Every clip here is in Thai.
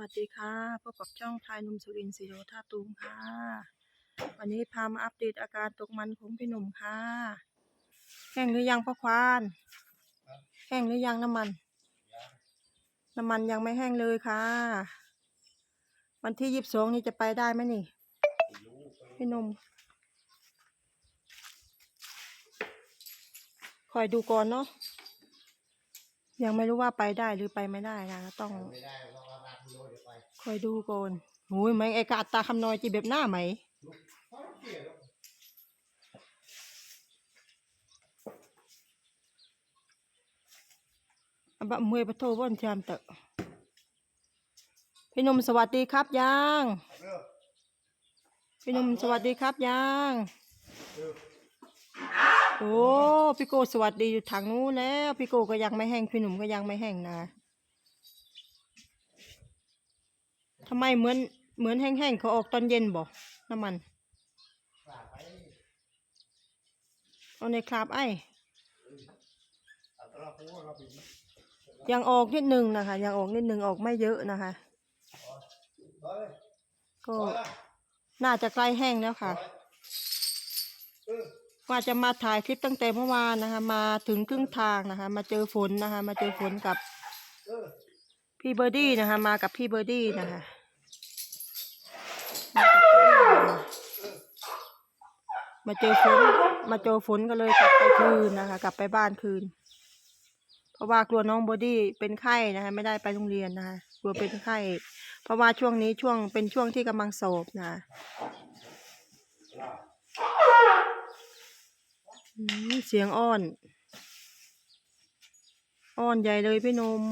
วัสดีค่ะพบกับช่องพายนุ่มสุรินทร์สีโรท่าตูมค่ะ วันนี้พามาอัปเดตอาการตกมันของพี่หนุ่มค่ะ แห้งหรือยังพ่อควาน แห้งหรือยังน้ำมัน น้ำมันยังไม่แห้งเลยค่ะ วันที่ยี่สิบสองนี่จะไปได้ไหมนี่ พี่หนุ่มคอยดูก่อนเนาะ ยังไม่รู้ว่าไปได้หรือไปไม่ได้นะต้องไม่ได้เราเอาราคุณโรยเดี๋ยวไปคอยดูก่อนโอ้ยไหมไอ้กาอัตาคำนอยจีแบบหน้าไหมเพราะเกลียดแล้วอบะมวยปะโทบ่อนจามเตอะพี่หนุ่มสวัสดีครับยังเร็วพี่หนุ่มสวัสดีครับยัง เโอ้พี่โกสวัสดีอยู่ทางนู้นแล้วพี่โกก็ยังไม่แห้งพี่หนุ่มก็ยังไม่แห้งนะทำไมเหมือนเหมือนแห้งๆเขาออกตอนเย็นบ่น้ำมันเอาในคราบไอ้ยังออกนิดนึงนะคะ ยังออกนิดนึงออกไม่เยอะนะคะ ก็น่าจะใกล้แห้งแล้วค่ะ ว่าจะมาถ่ายคลิปตั้งแต่เมื่อวานนะคะ มาถึงครึ่งทางนะคะ มาเจอฝนนะคะ มาเจอฝนกับพี่เบอร์ดี้นะคะ มากับพี่เบอร์ดี้นะคะมาเจอฝนมาเจอฝนก็เลยกลับไปคืนนะคะ กลับไปบ้านคืน เพราะว่ากลัวน้องเบอร์ดี้เป็นไข้นะคะไม่ได้ไปโรงเรียนนะคะกลัวเป็นไข้ เพราะว่าช่วงนี้ช่วงเป็นช่วงที่กำลังสอบนะคะ เสียงอ้อน อ้อนใหญ่เลยพี่นม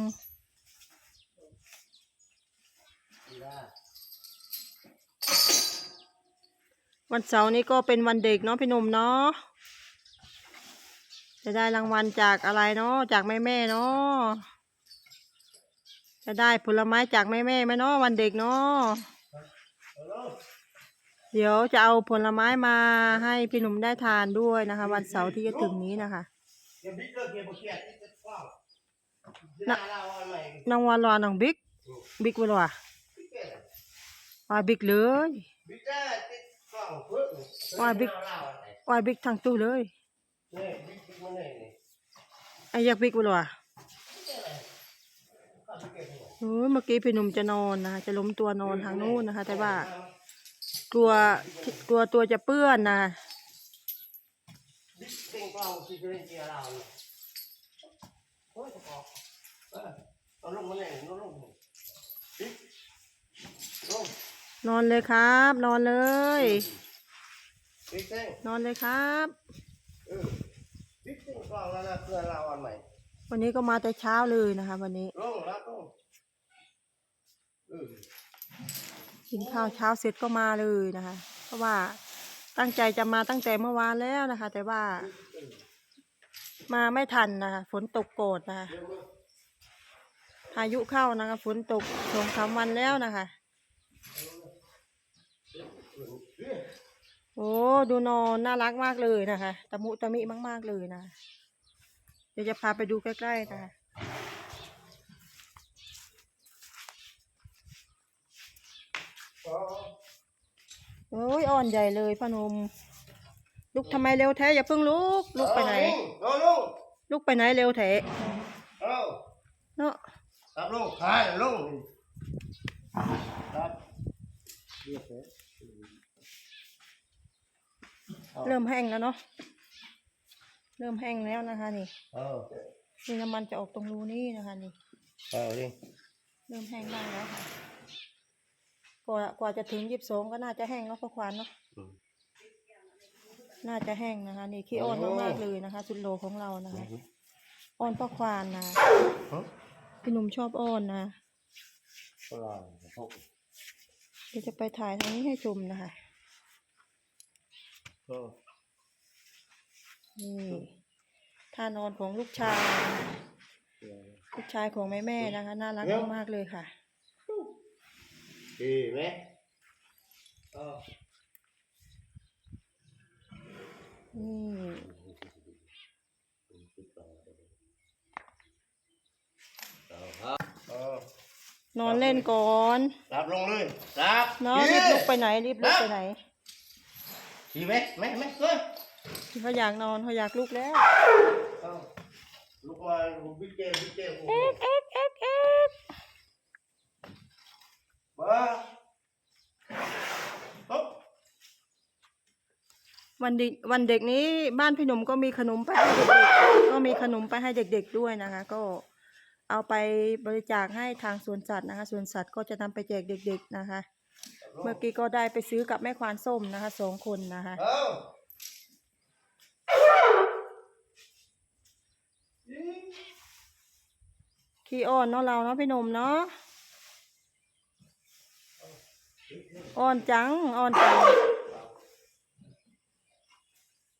วันเสาร์นี้ก็เป็นวันเด็กเนาะพี่นมเนาะจะได้รางวัลจากอะไรเนาะจากแม่แม่เนาะจะได้ผลไม้จากแม่แม่ไหมเนาะวันเด็กเนาะ เอาเร็วเดี๋ยวจะเอาผลไม้มาให้พี่หนุ่มได้ทานด้วยนะคะ วันเสาร์ที่จะถึงนี้นะคะเดี๋ยวบิ๊กเลิกเกมบุกเกียรติจะกว้างหน้าเราเอาใหม่น้องวานวาน้องบิ๊กบิ๊กวานวาบิ๊กเกียรติวาบิ๊กเลยบิ๊กได้ติดกล้องเพิ่มว่าบิ๊กเราเอาไหนวาบิ๊กทางตู้เลยเนี่ยบิ๊กบิ๊กมันเนี่ยนี่ไอ้อยากบิ๊กวานวาก็บิ๊กเกียรติเนี่ยโอ้ยเมื่อกี้พี่หนุ่มจะนอนนะคะจะล้มตัวนอนทางนู้นนะคะ แต่ว่าก ลัวกลัวตัวจะเปื้อนนะนอนเลยครับ นอนเลย นอนเลยครับวันนี้ก็มาแต่เช้าเลยนะคะ วันนี้ กินข้าวเช้าเสร็จก็มาเลยนะคะ เพราะว่าตั้งใจจะมาตั้งแต่เมื่อวานแล้วนะคะ แต่ว่า มาไม่ทันนะคะฝนตกโกรธนะคะพายุเข้านะคะฝนตกสองสามวันแล้วนะคะ โอ้ดูนอนน่ารักมากเลยนะคะ ตะมุตะมิมาก ๆเลยนะ เดี๋ยวจะพาไปดูใกล้ๆนะคะ อ๋อ โอ้ยอ่อนใหญ่เลยพอหนม ลุกทำไมเร็วแท้อย่าเพิ่งลุก ลุกไปไหนลงลงลุกไปไหนเร็วแท้เอาเนาะครับลงขายลงครับเรียบร้อยเริ่มแห้งแล้วเนาะ เริ่มแห้งแล้วนะคะนี่เอานี่น้ำมันจะออกตรงรูนี้นะคะนี่ เอาดิเริ่มแห้งได้แล้วค่ะ กว่ากว่าจะถึงยี่สิบสองก็น่าจะแห้งแล้วพ่อควานเนาะน่าจะแห้งนะคะ นี่ขี้อ้อนมากๆเลยนะคะ สุดโลของเรานะคะอ้อนพ่อควานนะฮะพี่หนุ่มชอบอ้อนนะปลาหกเดี๋ยวจะไปถ่ายทางนี้ให้ชมนะคะ ก็ นี่ท่านอนของลูกชาย ลูกชายของแม่แม่ๆนะคะ น่ารักมากๆเลยค่ะ ดีไหมเอานี่เอาครับเอานอนเล่นก่อนรับลงเลยรับเนาะรีบลุกไปไหนรีบลุกไปไหนดีไหมแม่แม่เฮ้ยเขาอยากนอนเขาอยากลุกแล้วเอาลุกมาบิ๊กเจบิ๊กเจโอ้โหเอ็กเอ็กเอ็ก มาปุ๊บ วันเด็กวันเด็กนี้บ้านพี่หนุ่มก็มีขนมไปให้เด็กๆก็มีขนมไปให้เด็ก ๆด้วยนะคะ ก็เอาไปบริจาคให้ทางสวนสัตว์นะคะสวนสัตว์ก็จะนำไปแจกเด็ก ๆนะคะ เมื่อกี้ก็ได้ไปซื้อกับแม่ควานส้มนะคะสองคนนะคะเอาขี้อ้อนเนาะเราเนาะพี่หนุ่มเนาะ อ้อนจังอ้อนจัง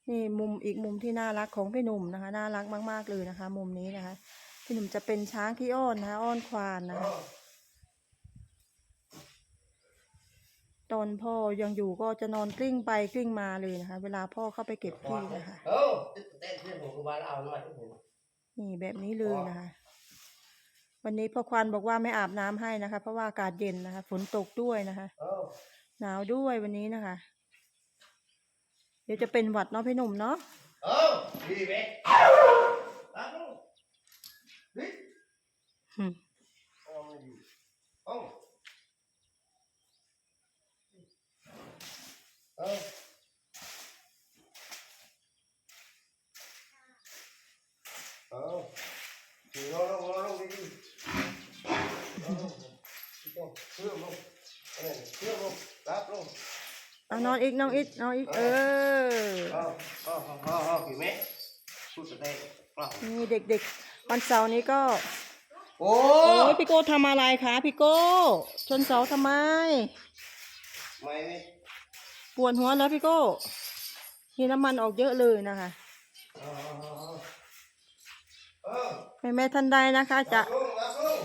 นี่มุมอีกมุมที่น่ารักของพี่หนุ่มนะคะ น่ารักมาก ๆ เลยนะคะ มุมนี้นะคะ พี่หนุ่มจะเป็นช้างขี้อ้อนนะคะอ้อนควานนะคะตอนพ่อยังอยู่ก็จะนอนกลิ้งไปกลิ้งมาเลยนะคะ เวลาพ่อเข้าไปเก็บที่นะคะเอาเต้นเต้นผมกูบ้านเอาหน่อยผมนี่แบบนี้เลยนะคะ วันนี้พ่อควานบอกว่าไม่อาบน้ำให้นะคะ เพราะว่าอากาศเย็นนะคะ ฝนตกด้วยนะคะเอาหนาวด้วยวันนี้นะคะ เดี๋ยวจะเป็นหวัดเนาะพี่หนุ่มเนาะเอาดีไหมรับลงดิหึเอาไม่ดีเอาเอาเอาถือลงลงลงดีๆเอาลงเชื่อมลงเออเชื่อมลงรับลง เอานอนอีกนอนอีกนอนอีกเออเอาเอาเอาเอาอากี่เมตรพูดสเต็กเอานี่เด็กๆ วันเสาร์นี้ก็โอ้ยพี่โก้ทำอะไรคะพี่โก้ชนเสาทำไมไม่ปวดหัวแล้วพี่โก้นี่น้ำมันออกเยอะเลยนะคะเอาเอาเอาเอาแม่แม่ท่านใดนะคะจะ รับลงรับลง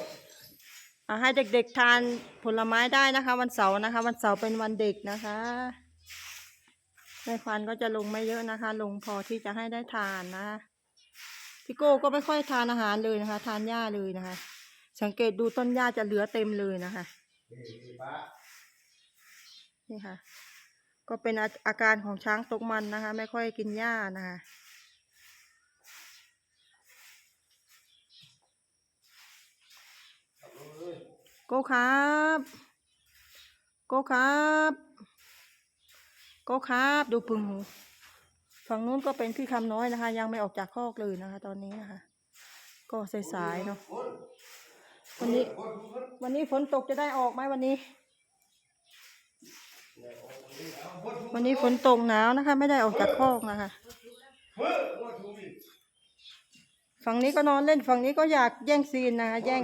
อ่า ให้เด็กๆทานผลไม้ได้นะคะ วันเสาร์นะคะ วันเสาร์เป็นวันเด็กนะคะแม่ควันก็จะลงไม่เยอะนะคะ ลงพอที่จะให้ได้ทานนะพี่โก้ก็ไม่ค่อยทานอาหารเลยนะคะ ทานหญ้าเลยนะคะ สังเกตดูต้นหญ้าจะเหลือเต็มเลยนะคะนี่ค่ะ ก็เป็นอาอาการของช้างตกมันนะคะ ไม่ค่อยกินหญ้านะคะ รับลงเลย โก้ครับ โก้ครับ โก้ครับ ดูพึงหู ฝั่งนู้นก็เป็นพี่คำน้อยนะคะ ยังไม่ออกจากคอกเลยนะคะ ตอนนี้นะคะ ก็สายๆเนาะนวันนี้ วันนี้ฝนตกจะได้ออกไหมวันนี้ วันนี้ฝนตกหนาวนะคะ ไม่ได้ออกจากคอกนะคะฝั่งนี้ก็นอนเล่นฝั่งนี้ก็อยากแย่งซีนนะคะแย่ง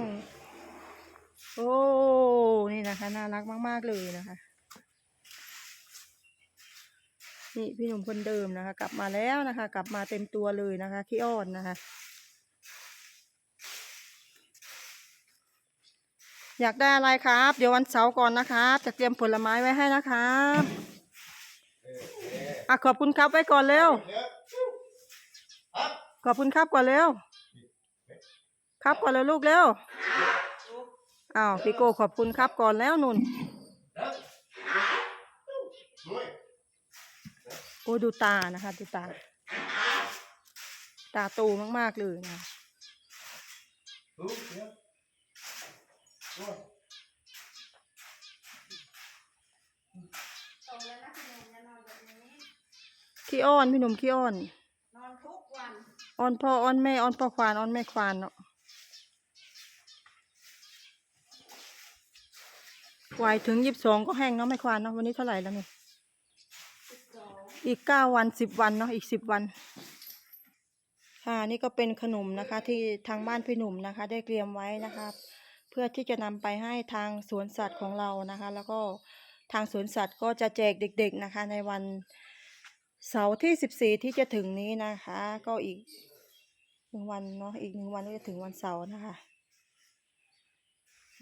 โอ้ นี่นะคะ น่ารักมาก ๆ เลยนะคะ นี่พี่หนุ่มคนเดิมนะคะ กลับมาแล้วนะคะ กลับมาเต็มตัวเลยนะคะขี้อ้อนนะคะ อยากได้อะไรครับ เดี๋ยววันเสาร์ก่อนนะครับ จะเตรียมผลไม้ไว้ให้นะครับอะขอบคุณครับไว้ก่อนเร็ว ขอบคุณครับก่อนเร็ว ครับก่อนเร็วลูกเร็ว อ้าวพี่โก้ขอบคุณครับก่อนแล้วนุ่นเดี๋ยวเฮ้ยโอ้ดูตานะคะ ดูตา ตาโตมาก ๆ เลยนะดูเดี๋ยวโอ้ยส่งแล้วนะพี่หนุ่มจะนอนแบบนี้ขี้อ้อน พี่หนุ่มขี้อ้อน นอนทุกวัน อ้อนพ่อ อ้อนแม่ อ้อนพ่อควาน อ้อนแม่ควานเนาะ วายถึงยี่สิบสองก็แห้งเนาะแม่ควานเนาะวันนี้เท่าไหร่แล้วนี่สิบสองอีกเก้าวันสิบวันเนาะอีกสิบวัน ค่ะนี่ก็เป็นขนมนะคะ ที่ทางบ้านพี่หนุ่มนะคะ ได้เตรียมไว้นะคะ เพื่อที่จะนำไปให้ทางสวนสัตว์ของเรานะคะ แล้วก็ทางสวนสัตว์ก็จะแจกเด็ก ๆนะคะ ในวันเสาร์ที่สิบสี่ที่จะถึงนี้นะคะ ก็อีกหนึ่งวันเนาะอีกหนึ่งวันก็จะถึงวันเสาร์นะคะ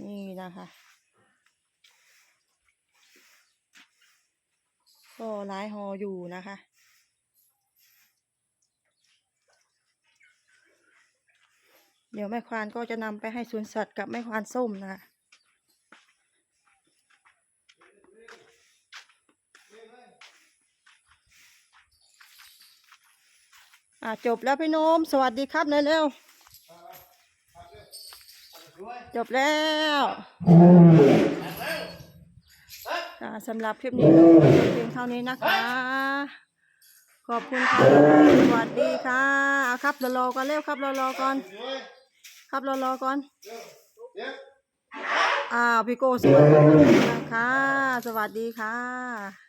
นี่นะคะ ก็หลายหออยู่นะคะ เดี๋ยวแม่ควานก็จะนำไปให้สวนสัตว์กับแม่ควานส้มนะคะ่ะจบแล้วพี่นมสวัสดีครับเลยเร็วจบแล้ว สำหรับคลิปนี้เพียงเท่านี้นะคะ ขอบคุณค่ะ สวัสดีค่ะเอาครับรอก่อนเร็วครับรอก่อน ครับรอก่อนเร็วเร็วอ้าวพี่โก้สวัสดีค่ะสวัสดีค่ะ